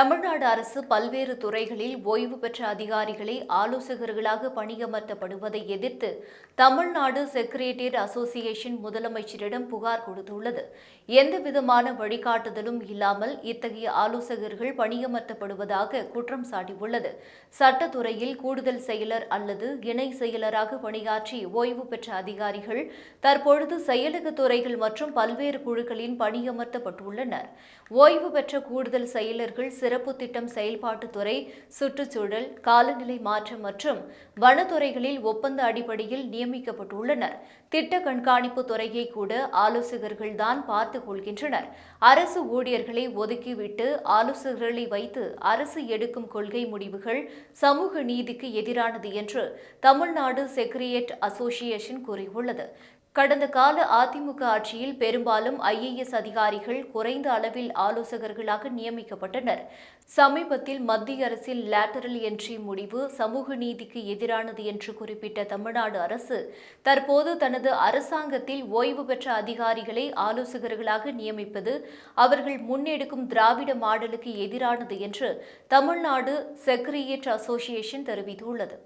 Tamil Nadu அரசு பல்வேறு துறைகளில் ஓய்வு பெற்ற அதிகாரிகளை ஆலோசகர்களாக பணியமர்த்தப்படுவதை எதிர்த்து தமிழ்நாடு செக்ரட்டரியேட் அசோசியேஷன் முதலமைச்சரிடம் புகார் கொடுத்துள்ளது. எந்தவிதமான வழிகாட்டுதலும் இல்லாமல் இத்தகைய ஆலோசகர்கள் பணியமர்த்தப்படுவதாக குற்றம் சாட்டியுள்ளது. சட்டத்துறையில் கூடுதல் செயலர் அல்லது இணை செயலராக பணியாற்றி ஓய்வு பெற்ற அதிகாரிகள் தற்பொழுது செயலக துறைகள் மற்றும் பல்வேறு குழுக்களின் பணியமர்த்தப்பட்டுள்ளனர். ஓய்வு பெற்ற கூடுதல் செயலர்கள் சிறப்பு திட்டம் செயல்பாட்டுத்துறை சுற்றுச்சூழல் காலநிலை மாற்றம் மற்றும் வனத்துறைகளில் ஒப்பந்த அடிப்படையில் நியமிக்கப்பட்டுள்ளனர். திட்ட கண்காணிப்பு துறையை கூட ஆலோசகர்கள்தான் பார்த்துக் கொள்கின்றனர். அரசு ஊழியர்களை ஒதுக்கிவிட்டு ஆலோசகர்களை வைத்து அரசு எடுக்கும் கொள்கை முடிவுகள் சமூக நீதிக்கு எதிரானது என்று தமிழ்நாடு செக்ரியேட் அசோசியேஷன் கூறியுள்ளது. கடந்த கால அதிமுக ஆட்சியில் பெரும்பாலும் ஐஏஎஸ் அதிகாரிகள் குறைந்த அளவில் ஆலோசகர்களாக நியமிக்கப்பட்டனர். சமீபத்தில் மத்திய அரசின் லேட்டரல் என்ட்ரி முடிவு சமூக நீதிக்கு எதிரானது என்று குறிப்பிட்ட தமிழ்நாடு அரசு தற்போது தனது அரசாங்கத்தில் ஓய்வு பெற்ற அதிகாரிகளை ஆலோசகர்களாக நியமிப்பது அவர்கள் முன்னெடுக்கும் திராவிட மாடலுக்கு எதிரானது என்று தமிழ்நாடு செக்ரியேட் அசோசியேஷன் தெரிவித்துள்ளது.